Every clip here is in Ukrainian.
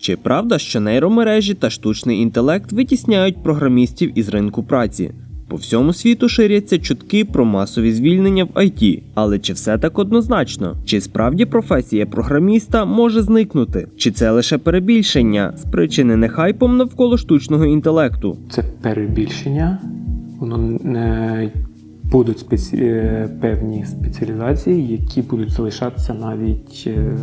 Чи правда, що нейромережі та штучний інтелект витісняють програмістів із ринку праці? По всьому світу ширяться чутки про масові звільнення в IT. Але чи все так однозначно? Чи справді професія програміста може зникнути? Чи це лише перебільшення, спричинене хайпом навколо штучного інтелекту? Це перебільшення. Воно не будуть спеці... е, певні спеціалізації, які будуть залишатися навіть е,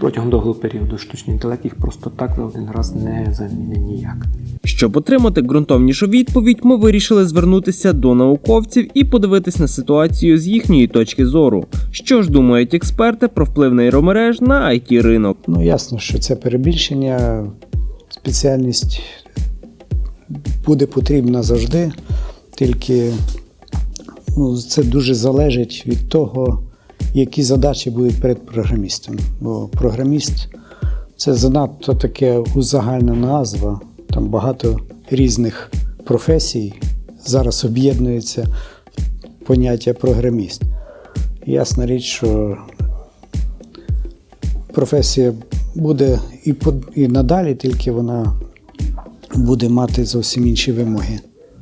протягом довгого періоду. Штучний інтелект їх просто так за один раз не замінить ніяк. Щоб отримати ґрунтовнішу відповідь, ми вирішили звернутися до науковців і подивитись на ситуацію з їхньої точки зору. Що ж думають експерти про вплив нейромереж на it ринок? Ну, ясно, що це перебільшення. Спеціальність буде потрібна завжди, тільки ну, це дуже залежить від того, які задачі будуть перед програмістом. Бо програміст це занадто таке узагальна назва, там багато різних професій зараз об'єднується поняття програміст. Ясна річ, що професія буде і, і надалі, тільки вона буде мати зовсім інші вимоги.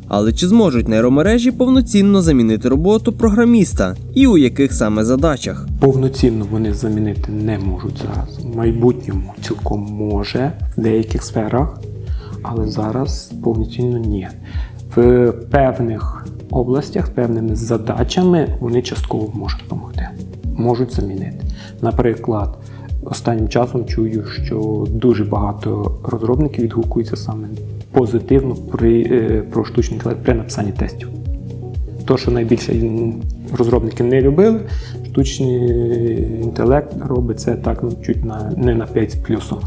Але чи зможуть нейромережі повноцінно замінити роботу програміста і у яких саме задачах? Повноцінно вони замінити не можуть зараз. В майбутньому цілком може в деяких сферах, але зараз повноцінно ні. В певних областях, певними задачами вони частково можуть допомогти, можуть замінити. Наприклад, останнім часом чую, що дуже багато розробників відгукуються саме позитивно при, е, про штучний інтелект при написанні тестів. То, що найбільше розробники не любили, штучний інтелект робить це так ну, чуть на, не на 5 з плюсом.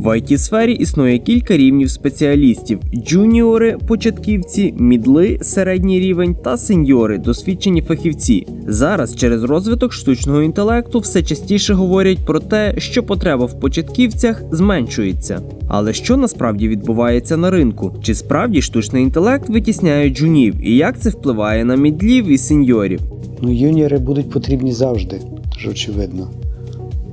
В it сфері існує кілька рівнів спеціалістів: джуніори, початківці, мідли, середній рівень та сеньори, досвідчені фахівці. Зараз через розвиток штучного інтелекту все частіше говорять про те, що потреба в початківцях зменшується. Але що насправді відбувається на ринку? Чи справді штучний інтелект витісняє джунів, і як це впливає на мідлів і сеньорів? Ну, юніори будуть потрібні завжди, дуже очевидно.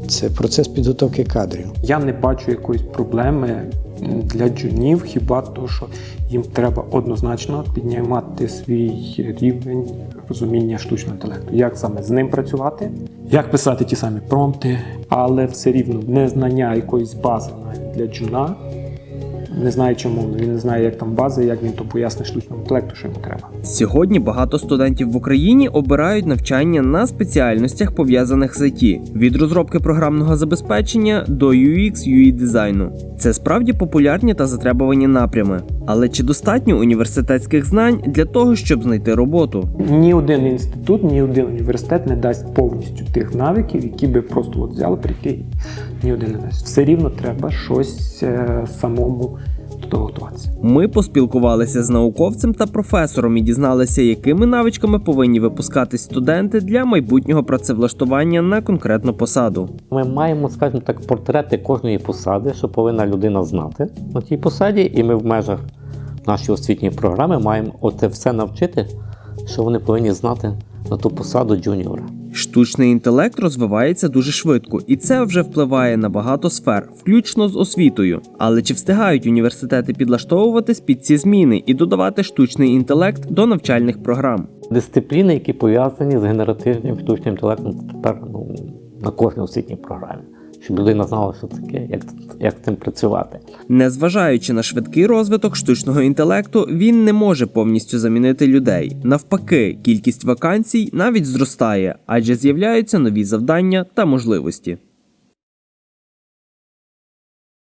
Це процес підготовки кадрів. Я не бачу якоїсь проблеми для джунів, хіба то, що їм треба однозначно піднімати свій рівень розуміння штучного інтелекту. Як саме з ним працювати, як писати ті самі промпти, але все рівно незнання якоїсь бази для джуна. Не знає чому, він не знає, як там база, як він то пояснить штучному інтелекту, що йому треба. Сьогодні багато студентів в Україні обирають навчання на спеціальностях пов'язаних з IT, від розробки програмного забезпечення до UX UI дизайну. Це справді популярні та затребувані напрями. Але чи достатньо університетських знань для того, щоб знайти роботу? Ні один інститут, ні один університет не дасть повністю тих навиків, які би просто от взяли прийти. Ні один не дасть. Все рівно треба щось е, самому до того готуватися. Ми поспілкувалися з науковцем та професором і дізналися, якими навичками повинні випускатись студенти для майбутнього працевлаштування на конкретну посаду. Ми маємо, скажімо так, портрети кожної посади, що повинна людина знати на тій посаді, і ми в межах нашої освітньої програми маємо оце все навчити, що вони повинні знати на ту посаду джуніора. Штучний інтелект розвивається дуже швидко, і це вже впливає на багато сфер, включно з освітою. Але чи встигають університети підлаштовуватись під ці зміни і додавати штучний інтелект до навчальних програм? Дисципліни, які пов'язані з генеративним штучним інтелектом, тепер ну, на кожній освітній програмі, щоб людина знала, що таке, як, як цим працювати. Незважаючи на швидкий розвиток штучного інтелекту, він не може повністю замінити людей. Навпаки, кількість вакансій навіть зростає, адже з'являються нові завдання та можливості.